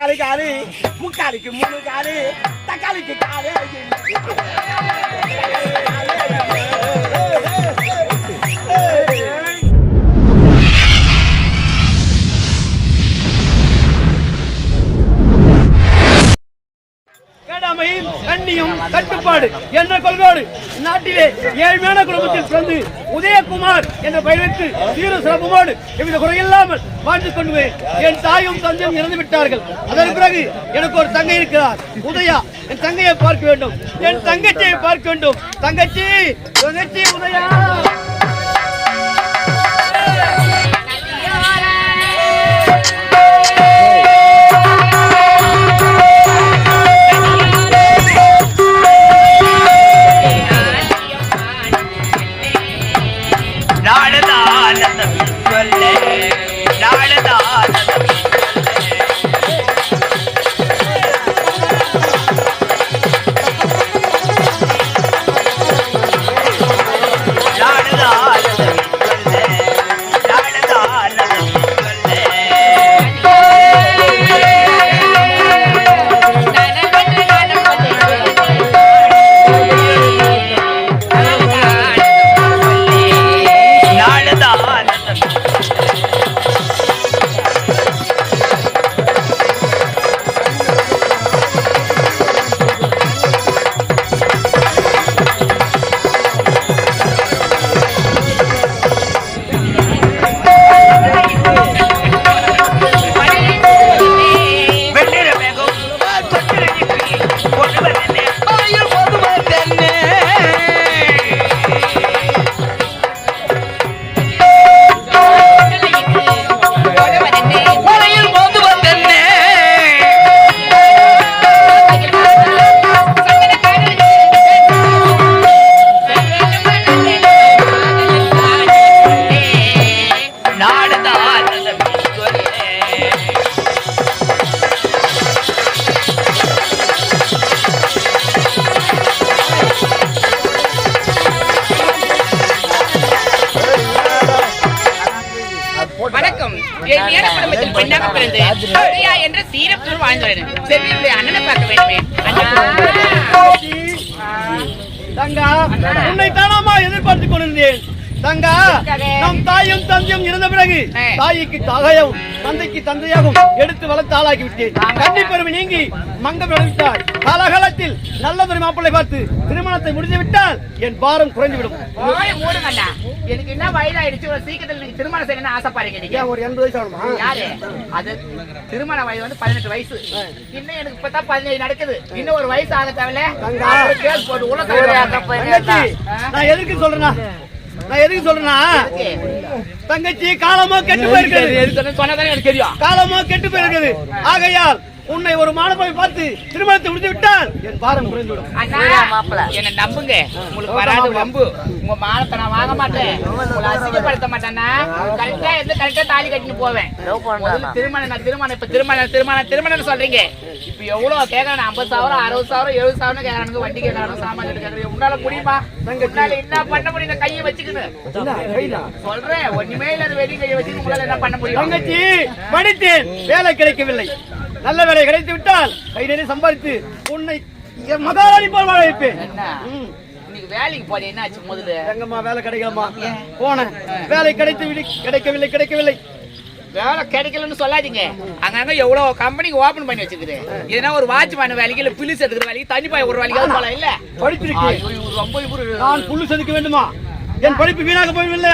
காலி காலி முக்காலிக்கு மூணு காலி தக்காளிக்கு காலி கண்ணியம் கட்டுப்பாடு என்ற கொள்கையோடு நாட்டிலே ஏழ்மையான குடும்பத்தில் பிறந்து உதயகுமார் என்ற பெயருக்கு தீர சிறப்புமோடு எவ்வித குறையில்லாமல் வாழ்ந்து கொண்டு என் தாயும் தந்தையும் இறந்து விட்டார்கள். அதன் பிறகு எனக்கு ஒரு தங்கை இருக்கிறார். உதயா என் தங்கையை பார்க்க வேண்டும். என் தங்கச்சியை பார்க்க வேண்டும். தங்கச்சி தங்கச்சி உதயா. பிறந்து என்ற செல்வியுடைய அண்ணனை பார்க்க வேண்டுமே. தங்கா உன்னை தானாமா எதிர்பார்த்துக் கொண்டிருந்தேன். தங்கா நம் தாயும் தந்தையும் இருந்த பிறகு. தாய்க்கு தாகையாகவும் தந்தைக்கு தந்தையாகவும் எடுத்து வளர்த்து ஆளாக்கி விட்டேன். கண்ணி பெருமை நீங்கி மங்கம் விளைவிட்டாள் காலகாலத்தில் நல்லதொரு மாப்பிள்ளை பார்த்து திருமணத்தை முடிந்து விட்டால் என் பாரம் குறைந்துவிடும். எனக்கு என்ன வயதாயிடுச்சு ஒரு சீக்கிரத்தில் நீங்க திருமணம் செய்யணும்னு நீங்க. ஏன் ஒரு எண்பது வயசு ஆகணுமா யாரு? அது திருமண வயது வந்து பதினெட்டு வயசு. இன்னும் எனக்கு இப்பதான் பதினேழு நடக்குது. இன்னும் ஒரு வயசு ஆக தேவையில்ல. போட்டு. தங்கச்சி நான் எதுக்கு சொல்றேன்னா நான் எதுக்கு சொல்றேன்னா தங்கச்சி காலமா கெட்டு போயிருக்கிறது காலமா கெட்டு போயிருக்கிறது ஆகையால் உன்னை ஒரு மாணவனை பார்த்து திருமணத்தை முடித்து விட்டால் என் பாரம் குறைந்துவிடும். என்ன நம்புங்க. உங்களுக்கு வராது வம்பு. உங்க மானத்தை நான் வாங்க மாட்டேன். உங்களை அசிங்கப்படுத்த மாட்டேன்னா கரெக்டா இருந்து கரெக்டா தாலி கட்டிட்டு போவேன். திருமணம் நான் திருமணம் இப்ப திருமணம் திருமணம் திருமணம் சொல்றீங்க. இப்ப எவ்வளவு கேக்குறாங்க ஐம்பது சாவரம் அறுபது சாவரம் எழுபது சாவரம் கேக்குறாங்க வண்டி கேக்குறாங்க சாமான் கேக்குறாங்க உன்னால முடியுமா? உன்னால என்ன பண்ண முடியும் கையை வச்சுக்கணும் சொல்றேன் ஒண்ணுமே இல்லாத வெடி கையை வச்சுட்டு உங்களால என்ன பண்ண முடியும்? தங்கச்சி படித்தேன் வேலை கிடைக்கவில்லை. நல்ல வேலை கிடைத்து விட்டால் கை நிறைய சம்பாதித்து உன்னை மகாராணி போல் வாழ வைப்பேன். என்ன? ம். இன்னைக்கு வேலைக்கு போறேன் என்ன ஆச்சு முதல்ல? எங்கம்மா வேலை கிடைக்கலம்மா. போனேன். வேலை கிடைத்து கிடைக்கவில்லை கிடைக்கவில்லை. வேலை கிடைக்கலன்னு சொல்லாதீங்க. அங்கங்க எவ்வளவு கம்பெனிக்கு ஓபன் பண்ணி வச்சிருக்குது. ஏன்னா ஒரு வாட்ச்மேன் வேலைக்கு இல்ல பிலிஸ் எடுக்கிற வேலைக்கு தண்ணி பாய் ஒரு வேலைக்கு போல இல்ல? இவரு ரொம்ப நான் புல்லு செதுக்க வேண்டுமா? என் படிப்பு வீணாக போயிடும்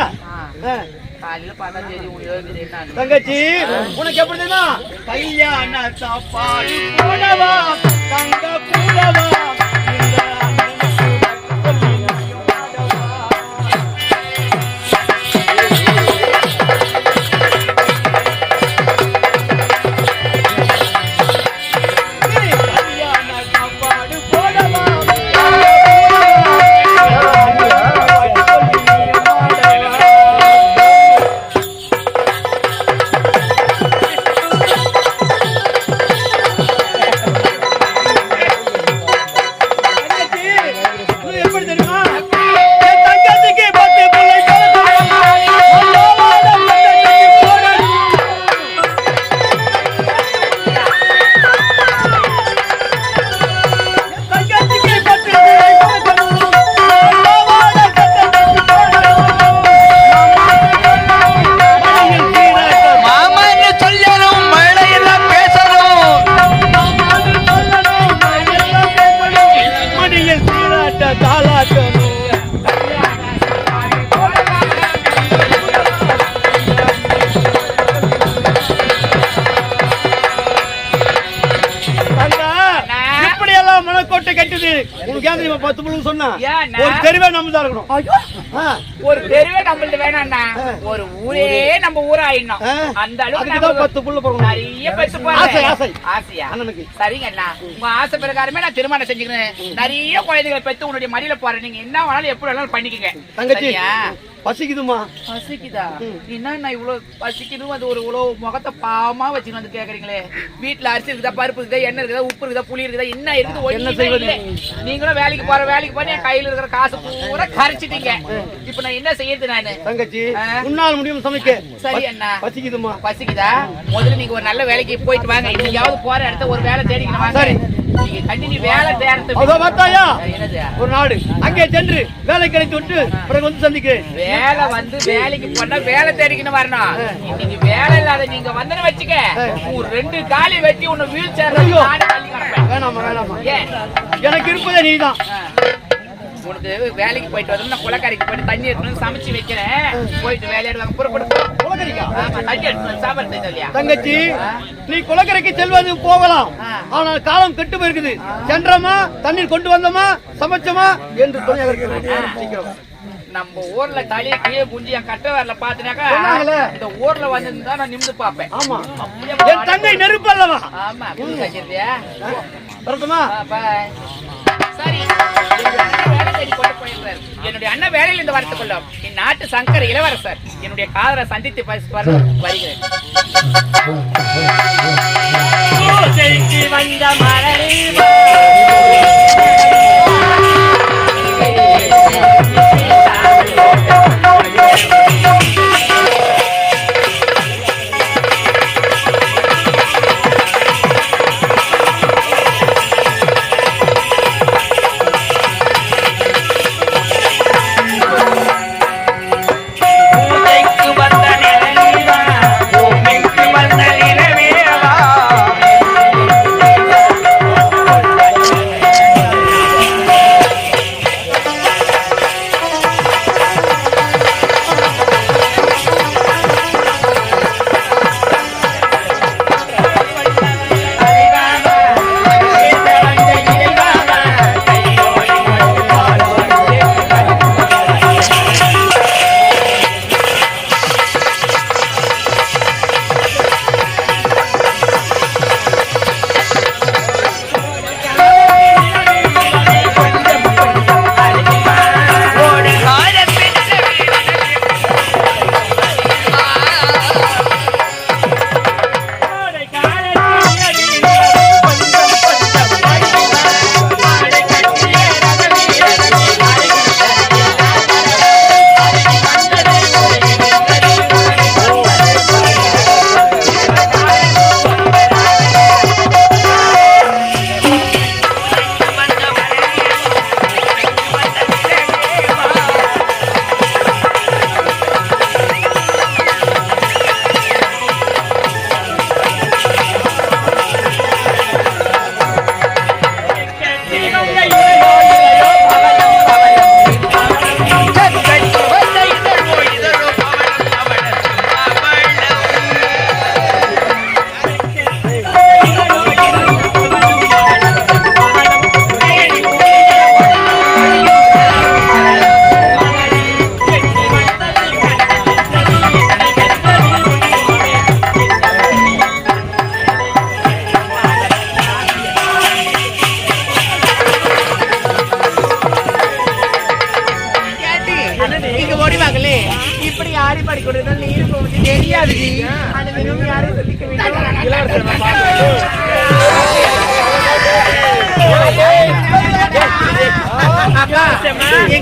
காலையில பார்த்தா தெரியும் உங்களுக்கு தங்கச்சி உனக்கு எப்படி தெரியுமா? கல்யாண சாப்பாடு போடவா தங்க கூடவா? பத்து? ஒரு தெருவே நம்ம தான் இருக்கணும் ஒரு தெருவே நம்மள்ட்ட வேணாம்னா ஒரு ஊரே நம்ம ஆ. அந்த அளவுக்கு தான் பத்து புள்ள பிறக்கணும். நிறைய பெற்று ஆசை, ஆசை. ஆசையா. சரிங்க அண்ணா உங்க ஆசை பிரகாரமே நான் திருமணம் செஞ்சுக்கிறேன். நிறைய குழந்தைகளை பெற்று உன்னுடைய மடியில போறேன். நீங்க என்ன வேணாலும் எப்படி வேணாலும் பண்ணிக்கங்க. தங்கச்சி? பசிக்குதுமா பசிக்குதா? என்ன இவ்வளவு பசிக்குது அது ஒரு இவ்வளவு முகத்தை பாவமா வச்சுன்னு வந்து கேக்குறீங்களே. வீட்டுல அரிசி இருக்குதா பருப்பு இருக்குதா எண்ணெய் இருக்குதா உப்பு இருக்குதா புளி இருக்குதா என்ன இருக்குது என்ன செய்வது? நீங்களும் வேலைக்கு போற வேலைக்கு போற என் கையில இருக்கிற காசு பூரா கரைச்சிட்டீங்க. இப்ப நான் என்ன செய்யறது நானு? தங்கச்சி ஆ. உன்னால் முடியும் சமைக்க. சரி அண்ணா. பசிக்குதுமா பசிக்குதா? முதல்ல நீங்க ஒரு நல்ல வேலைக்கு போயிட்டு வாங்க. இன்னைக்காவது போற இடத்த ஒரு வேலை தேடிக்கணும் வாங்க. சரி. ஒரு நாடு. அங்கே சென்று வேலை கிடைத்து விட்டு பிறகு வந்து சந்திக்கிறேன். வேலை வந்து வேலைக்கு போனா வேலை தேடிக்கணும் வரணும். இன்னைக்கு வேலை இல்லாத நீங்க வந்தன்னு வச்சுக்க. ரெண்டு காலி வெட்டி உன்னை வீல் கிடப்பேன். வேணாமா வேணாமா எனக்கு இருப்பதே நீதான். உனக்கு வேலைக்கு போயிட்டு வந்து நான் குளக்கரைக்கு போயிட்டு தண்ணி எடுத்து சமைச்சு வைக்கிறேன். போயிட்டு குலக்கரிக்கா? ஆமா தண்ணி எடுத்து சாப்பிடுறது இல்லையா தங்கச்சி நீ குலக்கரைக்கு செல்வது போகலாம். ஆனால் காலம் கெட்டு போயிருக்குது. சென்றோமா? தண்ணீர் கொண்டு வந்தோமா? சமைச்சோமா? என்று துணையாக நம்ம ஊர்ல தலையை கீழே குஞ்சி என் கட்ட வரல பாத்தினாக்கா. இந்த ஊர்ல வந்திருந்தா நான் நிமிந்து பாப்பேன் ஆமா. என் தங்கை நெருப்பு அல்லவா? ஆமா பாய் சரி. தேடி கொண்டு போயிருந்தார். என்னுடைய அண்ணன் வேலையில் இருந்து வரத்துக்குள்ள என் நாட்டு சங்கர இளவரசர் என்னுடைய காதலை சந்தித்து வருகிறேன் வந்த மலரில்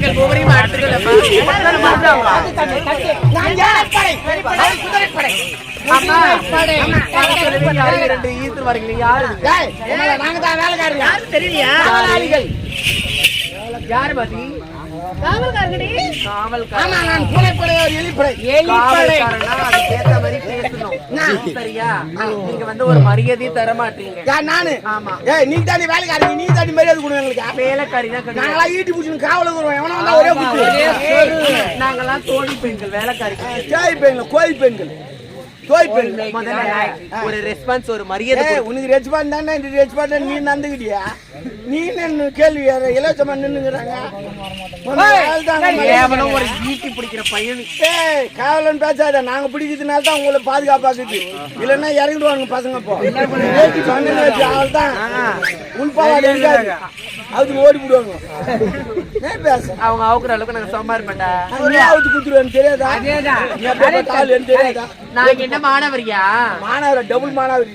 எங்கள் ஒவ்வொரு தெரியலையா? யாரு பாத்தி ஆமா நான் பூனைப்படை ஒரு எலிப்படை காவல்காரனா? அதுக்கேத்த மாதிரி பேசணும். சரியா? நீங்க வந்து ஒரு மரியாதையை தர மாட்டீங்க. யார் நானு? ஆமா. ஏய் நீ தாண்டி வேலைக்காரங்க நீ தாண்டி மரியாதை கொடுங்க எங்களுக்கு. வேலைக்காரி தான். நாங்களா ஈட்டி பூச்சி காவல வருவோம். எவனா வந்தா ஒரே தோழி பெண்கள் வேலைக்காரி சேய் பெண்கள் கோயில் பெண்கள் கோயில் பெண்கள். ஒரு ரெஸ்பான்ஸ் ஒரு மரியாதை. உனக்கு ரெஸ்பாண்ட் தானே? இந்த ரெஸ்பாண்ட் நீ நந்துக்கிட்டியா நீ நின்னு கேள்வி வேற இலவசமா நின்னுங்கிறாங்க கேவலம் ஒரு ஈட்டி பிடிக்கிற பையன். ஏய் கேவலம் பேசாத. நாங்க பிடிக்கிறதுனால தான் உங்களை பாதுகாப்பாக்குது. இல்லைன்னா இறங்கிடுவாங்க பசங்க இப்போ ஏத்தி சொன்னேன்னு வச்சு அவள்தான் உள்பாவாடி இருக்காது. அதுக்கு ஓடி விடுவாங்க அவங்க அவுக்குற அளவுக்கு நாங்க அவரே அவுத்து குத்துருவேன்னு தெரியாதா? தெரியாதா? நாங்க என்ன மாணவரியா மாணவர் டபுள் மாணவர்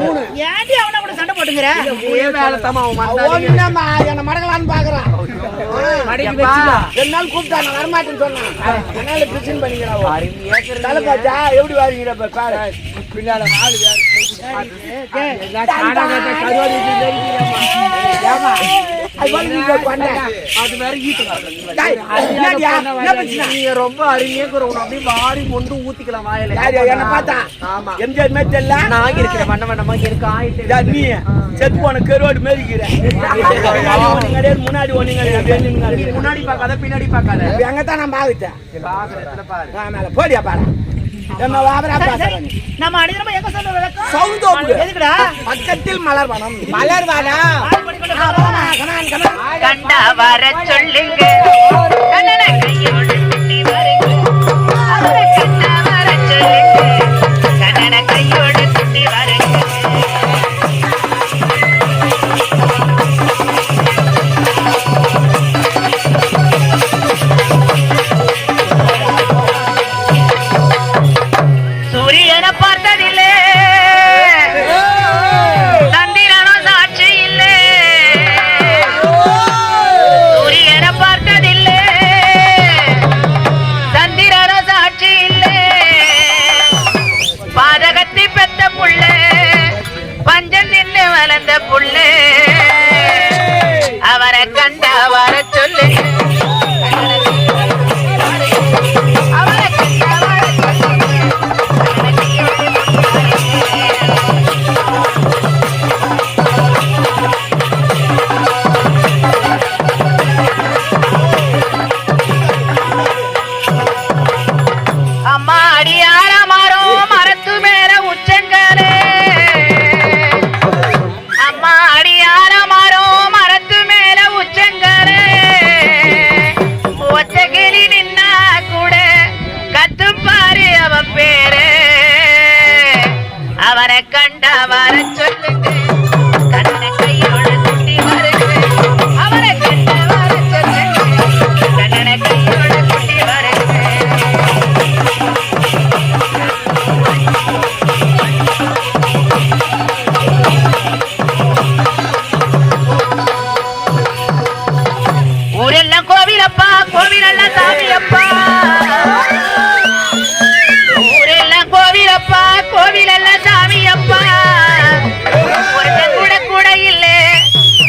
மூணு. ஏன்டி அவனை கூட சண்டை போட்டுங்கிற வேலை மறந்தாங்க ஒண்ணுமா என்ன மடங்கலான்னு பாக்குறான். ரெண்டு நாள் கூப்பிட்டா நான் வரமாட்டேன்னு சொன்னேன். அதனால பிரச்சனை பண்ணிக்கிறான் எப்படி வாரீங்க? இப்ப பாரு. பின்னால ஆளு வேற. ரொம்ப அருமையா வாரி மொண்டு ஊத்திக்கலாம் வாயில என்ன பார்த்தா? ஆமா எம்ஜிஆர் மாதிரி தெரியல? நான் இருக்கிற வண்ண வண்ணமா இருக்கு ஆயிட்டு நீ? செத்து போன கருவாடு கிடையாது, முன்னாடி. முன்னாடி பார்க்காத பின்னாடி பார்க்காத எங்கத்தான் நான் பாக்குறேன்? பாக்குற இடத்துல பாரு மேல போடியா பாரு. என்ன வாபரா பேசுற நீ? நம்ம அடிக்கிறோம்? எங்க விளக்கம் சவுந்தோப்பு. எதுக்குடா? பக்கத்தில் மலர்வனம். மலர்வானா கண்ட வர சொல்லுங்க. கண்ணன கையோடு குட்டி வருங்க. அவரை கண்ட வர சொல்லுங்க. கண்ணன கையோடு குட்டி வருங்க. ஊரெல்லாம் கோவிலப்பா கோவிலெல்லாம் சாமியப்பா. ஊரெல்லாம் கோவிலப்பா கோவிலெல்லாம் சாமியப்பா. ஒருத்தன் கூட கூட இல்ல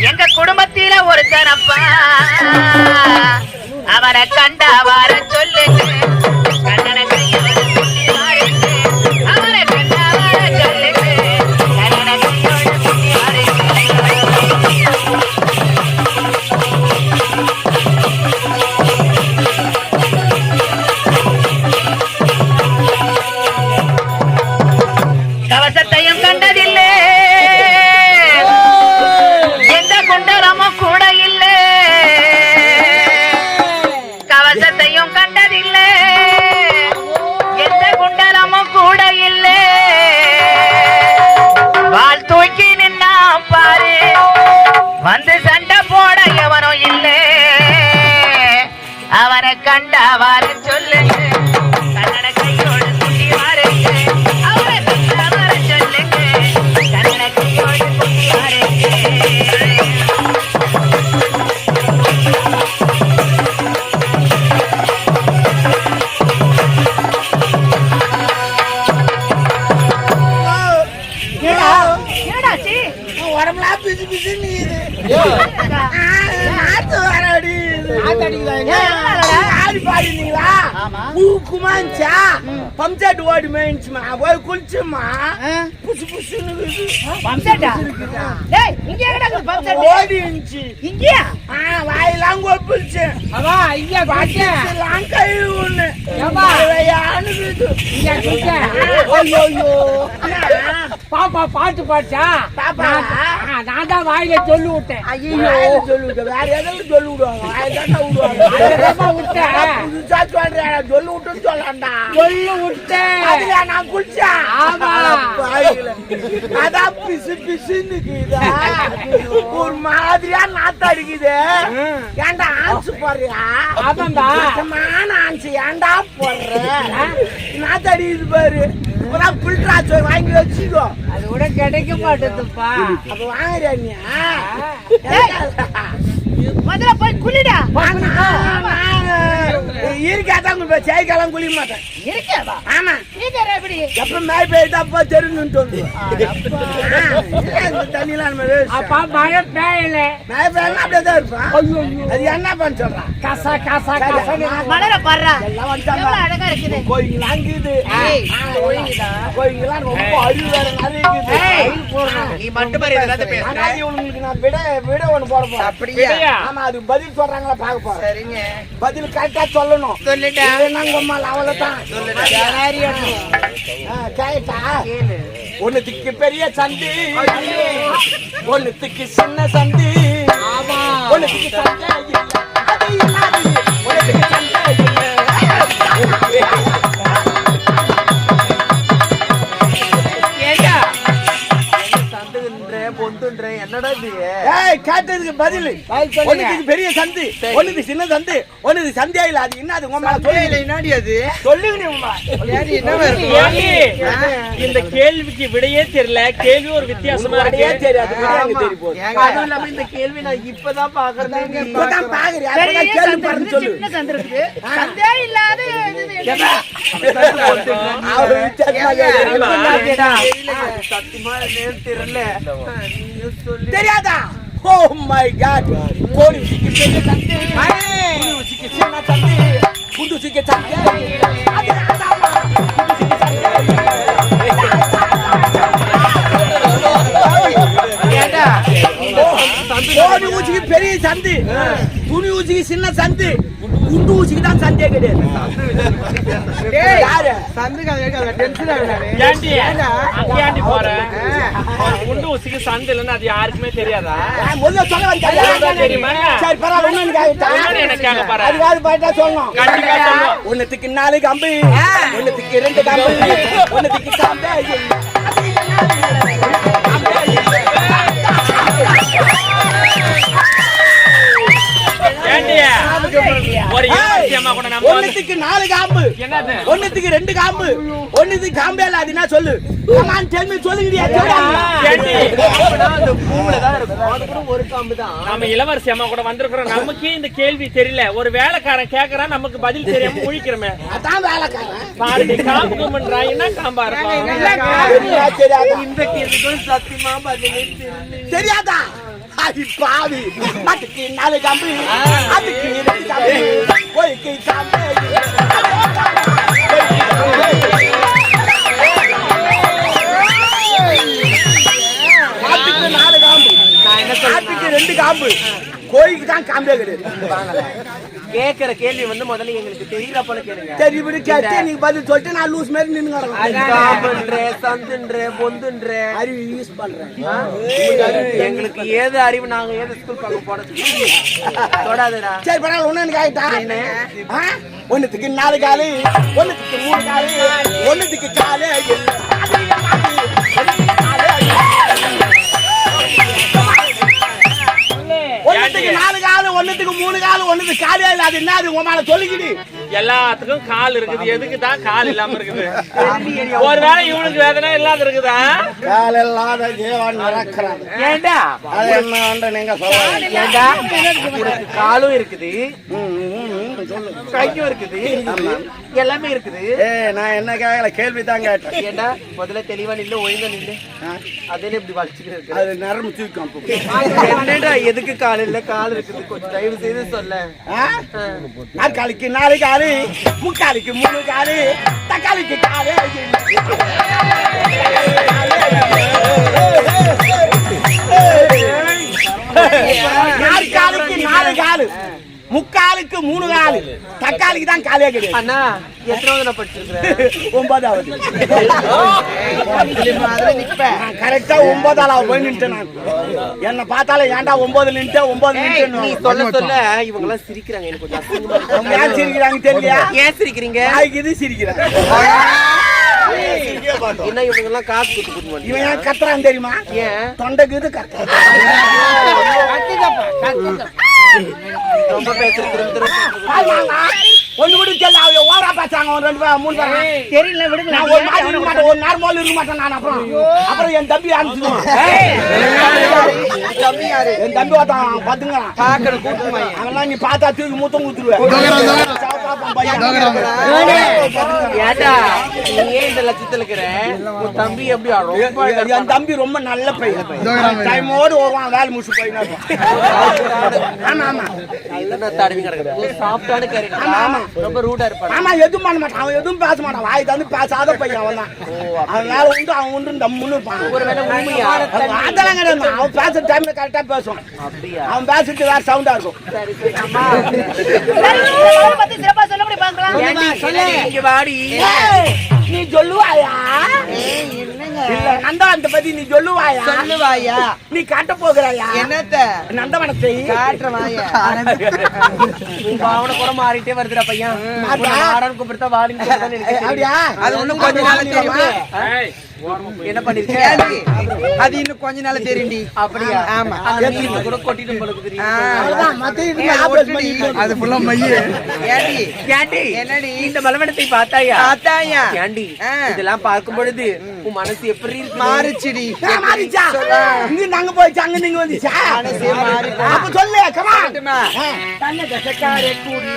எங்க குடும்பத்தில ஒருத்தனப்பா குமாஞ்சா பம்செட் ஓடி மேய்ச்சுமா போய் குளிச்சுமா? புசு புசுன்னு. பம்செட்டா டேய் இங்க எங்கடா பம்செட் ஓடி இருந்துச்சு. இங்கயா? ஆ, வாயெல்லாம் கொப்பிடுச்சு. அவா ஐயா பாட்டிலாம் கை ஒண்ணு ஏம்மா? அணுகுது ஐயோ பாப்பா பாட்டு பாடுச்சா? பாப்பா. நான் தான் வாயில சொல்லி விட்டேன். வாயில சொல்லி வேற எதில் சொல்லி விடுவாங்க. வாயில விடுவாங்க விட்டேன். புதுசா சொல்றேன். சொல்லி விட்டுன்னு சொல்லலாம்டா சொல்லி விட்டேன். அதுல நான் குளிச்சேன் ஆமா. அதான் பிசு பிசுன்னு? ஒரு மாதிரியா நாத்து அடிக்குது. ஏன்டா ஆன்சு ஆமாம்பா. சுத்தமான ஆன்சு. ஏன்டா போடுற? நாத்து அடிக்குது பாரு. இப்பதான் புல்ட்ராச்சு வாங்கி வச்சுக்கோ. அது கூட கிடைக்க மாட்டேதுப்பா. அப்ப வாங்குறியா நீ? முதல்ல போய் குளிடா. இருக்காதான் செய்காலம் குளிக்க மாட்டேன். இருக்கேவா ஆமா. நீங்க எப்படி? எப்ப மேய் பெய்யுது அப்ப தெரிஞ்சுட்டு வந்து. தண்ணிலாம் நம்ம waste. அப்பா மழை பெய்யல. மேய் பெய்யலாம் அப்படியே தான் இருப்பான் அது என்ன பண்ண சொல்றான் கசா கசா கசா. மலர பாடுறா. எல்லாம் வந்துட்டாங்க. அழகா இருக்குது? இருக்குது. ரொம்ப அறிவு வேற நிறைய இருக்குது. நீ மட்டும் மாதிரி ஏதாவது பேசுற. ஆனா இவனுங்களுக்கு நான் விட விட ஒண்ணு போட போறேன். அப்படியா? ஆமா அது பதில் சொல்றாங்களா பார்க்க போறேன். சரிங்க. பதில் கரெக்டா சொல்லணும். சொல்லிட்டேன் அவ்வளவுதான். கேட்டா ஒண்ணுத்துக்கு பெரிய சந்தி. ஒண்ணுத்துக்கு சின்ன சந்தி. ஒண்ணுத்துக்கு சந்தை இல்லை. அது இல்லாது. ஒண்ணுத்துக்கு சந்தை இல்லை. ஏய், கேட்டதுக்கு பதில். ஒண்ணுத்துக்கு பெரிய சந்தி. ஒண்ணுக்கு சின்ன சந்தி. ஒண்ணுக்கு சந்தியா இல்ல அது என்ன அது உங்க மேல சொல்லி என்னடி அது? சொல்லுங்க நீ இந்த கேள்விக்கு விடையே தெரியல. கேள்வி ஒரு வித்தியாசமா இருக்கு. தெரியாது. தெரியாது தெரிய போகுது. அதுவும் இல்லாம இந்த கேள்வி நான் இப்பதான் பாக்குறேன். இப்பதான் கேள்வி பாருன்னு சொல்லு. சந்து இல்லாத கேக்குறாரு. சத்தியமா நேரம் தெரியல. தெரியாதா? ஓ மை காட் கோடி பெரிய தந்தி குண்டு உச்சிக்கு சின்ன தந்தி குண்டு உச்சிக்கு தந்தி அது ராசாமா. குண்டு உச்சிக்கு தந்தி. கோடி ஊசிக்கு பெரிய சந்து. துணி ஊசிக்கு சின்ன சந்து. குண்டு ஊசிக்கு தான் சந்தே கிடையாது. குண்டு ஊசிக்கு சந்து இல்லைன்னு அது யாருக்குமே தெரியாதா? முதல்ல சொல்ல வந்தேன். தெரியுமா? சரி பரவாயில்ல எனக்கு கேட்க போறேன். அதுக்காவது பாட்டா சொல்லணும் கண்டிப்பா நாலு கம்பு. ரெண்டு கம்பு. ஒண்ணுத்துக்கு கம்பே இல்லை. ஒண்ணுத்துக்கு நாலு காம்பு. என்னது? ஒண்ணுத்துக்கு ரெண்டு காம்பு. ஒண்ணுத்துக்கு காம்பே இல்ல அது என்ன சொல்லு? டெல் மீ சொல்லுங்கடியா ஒரு காம்பு தான். நம்ம இளவரசி அம்மா கூட வந்திருக்கிறோம். நமக்கே இந்த கேள்வி தெரியல. ஒரு வேலைக்காரன் கேக்குறான் நமக்கு பதில் தெரியாம முழிக்கிறோமே. அதான் வேலைக்காரன். பாருடி காம்பு என்ன காம்பா இருக்கும்? இந்த கேள்விக்கும் சத்தியமா பதிலே தெரியாதா? அடி பாவி அதுக்கு நாலு கம்பு அதுக்கு ரெண்டு கம்பு போய்க்கு கம்பு ஆட்டுக்கு நாலு காம்பு ஆட்டுக்கு ரெண்டு காம்பு கோழிக்கு தான் காம்பே கிடையாது கேக்குற கேள்வி வந்து முதல்ல எங்களுக்கு தெரியல போல கேளுங்க இப்படி கேட்டு நீங்க பதில் சொல்லிட்டு நான் லூஸ் மாதிரி நின்று காம்புன்ற சந்துன்ற பொந்துன்ற. அறிவு யூஸ் பண்றேன். எங்களுக்கு ஏது அறிவு நாங்க ஏது ஸ்கூல் பக்கம் போனது தொடாதடா. சரி பரவாயில்ல ஒண்ணு கேட்டா ஆ? ஒண்ணுத்துக்கு நாலு காலு ஒண்ணுத்துக்கு மூணு காலு ஒண்ணுத்துக்கு காலு இல்லை. ஒண்ணுத்துக்கு நாலு காலு ஒண்ணுத்துக்கு மூணு காலு ஒண்ணுத்துக்கு காலே இல்ல அது என்ன அது உன் மேல சொல்லிக்கிடு எல்லாத்துக்கும் கால் இருக்குது. எதுக்கு தான் கால் இல்லாம இருக்குது? ஒருவேளை இவனுக்கு வேதனை இல்லாத இருக்குதா? கால் இல்லாத ஜீவன் நடக்கிறான். ஏண்டா? அது என்ன நீங்க சொல்லுங்க. ஏண்டா? காலும் இருக்குது. கையும் இருக்குது எல்லாமே இருக்குது. ஏ நான் என்ன கேட்கல கேள்வி தான் கேட்டேன். ஏண்டா முதல்ல தெளிவா நில்லு ஒழுங்கா நில்லு. அதே இப்படி வலிச்சுக்கிட்டு அது நரம்பு தூக்கம். என்னடா எதுக்கு கால் இல்ல? கால் இருக்குது. கொஞ்சம் தயவு செய்து சொல்ல? நாற்காலிக்கு நாலு காலு முக்காலிக்கு மூணு காலு தக்காளிக்கு காலு நாற்காலிக்கு நாலு காலு. முக்காலுக்கு மூணு காலு. தக்காளிக்கு தான் காலே கிடையாது. அண்ணா எத்தனாவது ஒன்பதாவது. கரெக்டா ஒன்பதாவது போய் நின்ட்டேன் நான். என்ன பார்த்தாலே ஏன்டா ஒன்பது நின்ட்ட ஒன்பது நீ நின்ட்டு சொல்ல சொல்ல இவங்க எல்லாம் சிரிக்கிறாங்க எனக்கு கொஞ்சம் ஏன் சிரிக்கிறாங்க தெரியலையா? ஏன் சிரிக்கிறீங்க? நாய்க்கு இது சிரிக்கிறேன். என்ன இவங்க எல்லாம் காசு கொடுத்து இவன் ஏன் கத்துறான் தெரியுமா? ஏன்? தொண்டைக்கு இது கத்துறான். ரொம்ப திரும்ப ஒண்ணு கூட தெரியல அவங்க ஓரா பேசுறாங்க ஒரு ரெண்டு மூணு பேர் தெரியல விடுங்க நான் ஒரு மாதிரி இருக்க மாட்டேன் ஒரு நேரம் போல இருக்க மாட்டேன் நான் அப்புறம் அப்புறம் என் தம்பி அனுப்பிச்சுடுவான் என் தம்பி ஒருத்தன் பாத்துங்க அவன்லாம் நீ பார்த்தா தூக்கி மூத்தம் குத்துருவேன் தம்பி எப்படி ரொம்ப என் தம்பி ரொம்ப நல்ல பையன் டைமோடு வருவான் வேலை முடிச்சு போயினா ஆமா ஆமா தடவி கிடக்குது சாப்பிட்டானு கேரக்டர் ஆமா, ஆமா. ரொம்ப ரூடா இருப்பான் ஆமா எதுவும் பண்ண மாட்டான் அவன் எதுவும் பேச மாட்டான் வாய் தந்து பேசாத பையன் அவன் தான் அவன் வேலை உண்டு அவன் உண்டு தம்முன்னு இருப்பான் அவன் அதெல்லாம் கிடையாது அவன் பேசுற டைம்ல கரெக்டா பேசுவான் அவன் பேசிட்டு வேற சவுண்டா இருக்கும் நீ சொல்லுவாயா? இல்ல நந்தா அந்த பத்தி நீ சொல்லுவாயா? சொல்லுவாயா? நீ காட்ட போகிறாயா? என்னத்த? நந்தவனத்தை. காட்டுறவாயா பாவனை கூட மாறிட்டே வருதுடா பையன். மாத்தா. ஆடன் கூப்பிடுத்தா வாடின்னு. அப்படியா? அது இன்னும் கொஞ்ச நாள் தெரியும். ஏய், என்ன பண்ணிருக்க? ஏண்டி? அது இன்னும் கொஞ்ச நாள் தெரியும்டி அப்படியா? ஆமா. கூட கொட்டிட்டு. அது ஃபுல்லா மைய. ஏண்டி? ஏண்டி? என்னடி? இந்த பலவனத்தை பார்த்தாயா? அத்தாயா ஏண்டி. இதெல்லாம் பார்க்கும் பொழுது உன் மனசு எப்படி மாறிச்சுடி மாறிச்சா? இங்க நாங்க போயிச்சு அங்க நீங்க வந்துச்சா மனசே மாறி. அப்ப சொல்லு சொல்லட்டுமா? தன்னை தசக்காரே கூடி